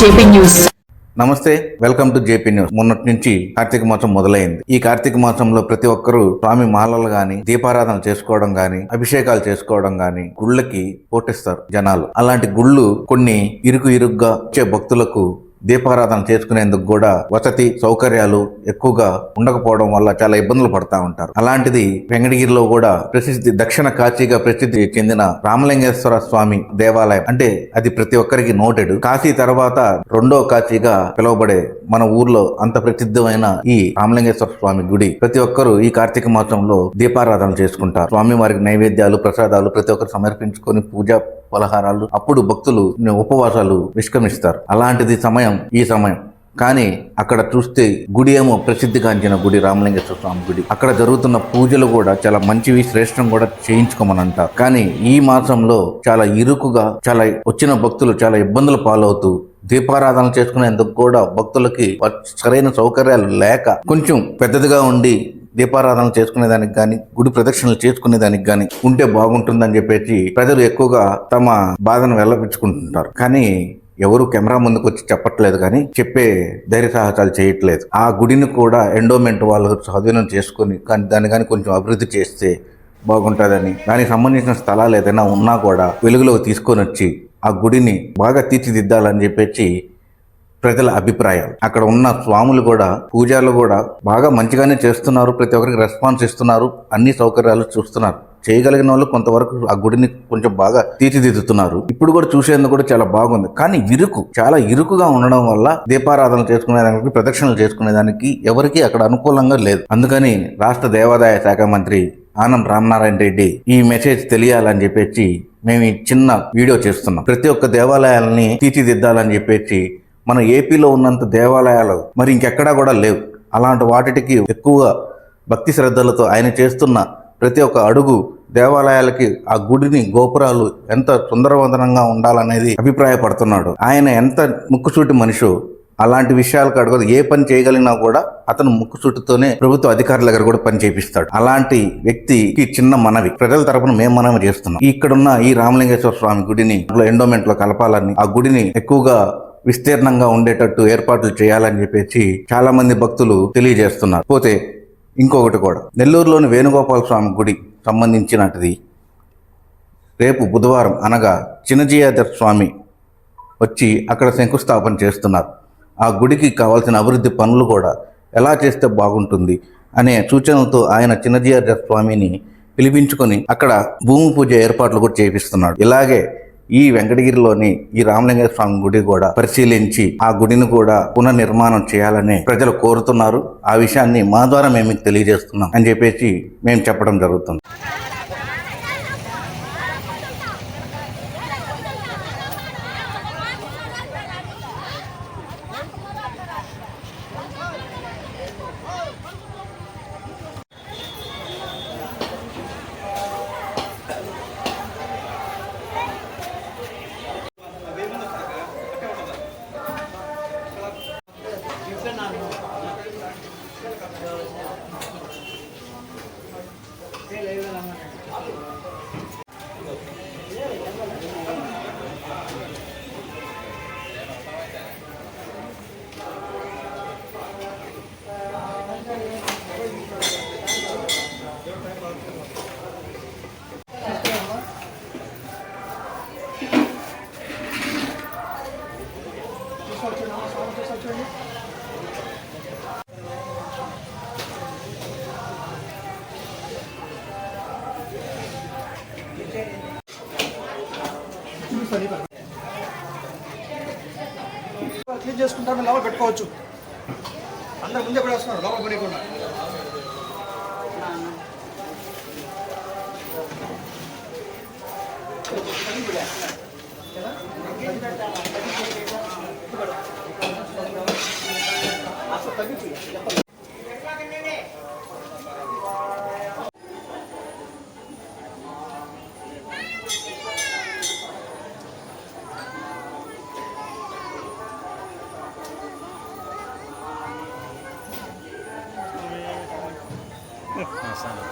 JP news. నమస్తే welcome to JP news. మొన్నటి నుంచి కార్తీక మాసం మొదలైంది. ఈ కార్తీక మాసంలో ప్రతి ఒక్కరూ స్వామి మాలలు గాని దీపారాధన చేసుకోవడం గాని అభిషేకాలు చేసుకోవడం గాని గుళ్ళకి పోటేస్తారు జనాలు. అలాంటి గుళ్ళు కొన్ని ఇరుకు ఇరుగ్గా వచ్చే భక్తులకు దీపారాధన చేసుకునేందుకు కూడా వసతి సౌకర్యాలు ఎక్కువగా ఉండకపోవడం వల్ల చాలా ఇబ్బందులు పడతా ఉంటారు. అలాంటిది వెంకటగిరిలో కూడా ప్రసిద్ధి దక్షిణ కాశీగా ప్రసిద్ధి చెందిన రామలింగేశ్వర స్వామి దేవాలయం. అంటే అది ప్రతి ఒక్కరికి నోటెడ్. కాశీ తర్వాత రెండో కాశీగా పిలువబడే మన ఊర్లో అంత ప్రసిద్ధమైన ఈ రామలింగేశ్వర స్వామి గుడి. ప్రతి ఒక్కరూ ఈ కార్తీక మాసంలో దీపారాధన చేసుకుంటారు. స్వామి వారికి నైవేద్యాలు ప్రసాదాలు ప్రతి ఒక్కరు సమర్పించుకొని పూజ పలహారాలు. అప్పుడు భక్తులు ఉపవాసాలు నిష్క్రమిస్తారు. అలాంటిది సమయం ఈ సమయం. కానీ అక్కడ చూస్తే గుడి ఏమో ప్రసిద్ధిగాంచిన గుడి రామలింగేశ్వర స్వామి గుడి. అక్కడ జరుగుతున్న పూజలు కూడా చాలా మంచివి శ్రేష్టం కూడా చేయించుకోమని అంటారు కానీ ఈ మాసంలో చాలా ఇరుకుగా చాలా వచ్చిన భక్తులు చాలా ఇబ్బందులు పాలవుతూ దీపారాధన చేసుకునేందుకు కూడా భక్తులకి సరైన సౌకర్యాలు లేక కొంచెం పెద్దదిగా ఉండి దీపారాధన చేసుకునేదానికి కానీ గుడి ప్రదక్షిణలు చేసుకునేదానికి కానీ ఉంటే బాగుంటుందని చెప్పేసి ప్రజలు ఎక్కువగా తమ బాధను వెళ్ళపించుకుంటుంటారు కానీ ఎవరు కెమెరా ముందుకు వచ్చి చెప్పట్లేదు కానీ చెప్పే ధైర్య సాహసాలు చేయట్లేదు. ఆ గుడిని కూడా ఎండోమెంట్ వాళ్ళు స్వాధీనం చేసుకొని కానీ దాన్ని కానీ కొంచెం అభివృద్ధి చేస్తే బాగుంటుందని దానికి సంబంధించిన స్థలాలు ఏదైనా ఉన్నా కూడా వెలుగులోకి తీసుకొని వచ్చి ఆ గుడిని బాగా తీర్చిదిద్దాలని చెప్పేసి ప్రజల అభిప్రాయం అక్కడ ఉన్న స్వాములు కూడా పూజలు కూడా బాగా మంచిగానే చేస్తున్నారు. ప్రతి ఒక్కరికి రెస్పాన్స్ ఇస్తున్నారు. అన్ని సౌకర్యాలు చూస్తున్నారు. చేయగలిగిన వాళ్ళు కొంతవరకు ఆ గుడిని కొంచెం బాగా తీర్చిదిద్దుతున్నారు. ఇప్పుడు కూడా చూసేందుకు కూడా చాలా బాగుంది. కానీ ఇరుకు చాలా ఇరుకుగా ఉండడం వల్ల దీపారాధన చేసుకునేదానికి ప్రదక్షిణలు చేసుకునేదానికి ఎవరికి అక్కడ అనుకూలంగా లేదు. అందుకని రాష్ట్ర దేవాదాయ శాఖ మంత్రి ఆనం రామనారాయణ రెడ్డి ఈ మెసేజ్ తెలియాలని చెప్పేసి మేము ఈ చిన్న వీడియో చేస్తున్నాం. ప్రతి ఒక్క దేవాలయాలని తీర్చిదిద్దాలని చెప్పేసి మన ఏపీలో ఉన్నంత దేవాలయాలు మరి ఇంకెక్కడా కూడా లేవు. అలాంటి వాటికి ఎక్కువగా భక్తి శ్రద్ధలతో ఆయన చేస్తున్న ప్రతి ఒక్క అడుగు దేవాలయాలకి ఆ గుడిని గోపురాలు ఎంత సుందరవందనంగా ఉండాలనేది అభిప్రాయపడుతున్నాడు. ఆయన ఎంత ముక్కుసూటి మనిషో అలాంటి విషయాలకు అడగదు ఏ పని చేయగలిగినా కూడా అతను ముక్కుసూటితోనే ప్రభుత్వ అధికారుల దగ్గర కూడా పని చేపిస్తాడు. అలాంటి వ్యక్తికి చిన్న మనవి ప్రజల తరపున మేము మనవి చేస్తున్నాం. ఇక్కడున్న ఈ రామలింగేశ్వర స్వామి గుడిని ఎండోమెంట్లో కలపాలని ఆ గుడిని ఎక్కువగా విస్తీర్ణంగా ఉండేటట్టు ఏర్పాట్లు చేయాలని చెప్పేసి చాలా మంది భక్తులు తెలియజేస్తున్నారు. పోతే ఇంకొకటి కూడా. నెల్లూరులోని వేణుగోపాల స్వామి గుడి సంబంధించినటిది. రేపు బుధవారం అనగా చిన్నజీయాదర్ స్వామి వచ్చి అక్కడ శంకుస్థాపన చేస్తున్నారు. ఆ గుడికి కావాల్సిన అభివృద్ధి పనులు కూడా ఎలా చేస్తే బాగుంటుంది అనే సూచనలతో ఆయన చిన్నజీయాదర్ స్వామిని పిలిపించుకొని అక్కడ భూమి పూజ ఏర్పాట్లు కూడా చేపిస్తున్నాడు. ఇలాగే ఈ వెంకటగిరిలోని ఈ రామలింగేశ్వర స్వామి గుడి కూడా పరిశీలించి ఆ గుడిని కూడా పునర్నిర్మాణం చేయాలని ప్రజలు కోరుతున్నారు. ఆ విషయాన్ని మా ద్వారా మేము మీకు తెలియజేస్తున్నాం అని చెప్పేసి మేము చెప్పడం జరుగుతుంది. క్లీన్ చేసుకుంటారు లోపల పెట్టుకోవచ్చు. అందరు ముందే కూడా వస్తున్నారు లోపల Sana.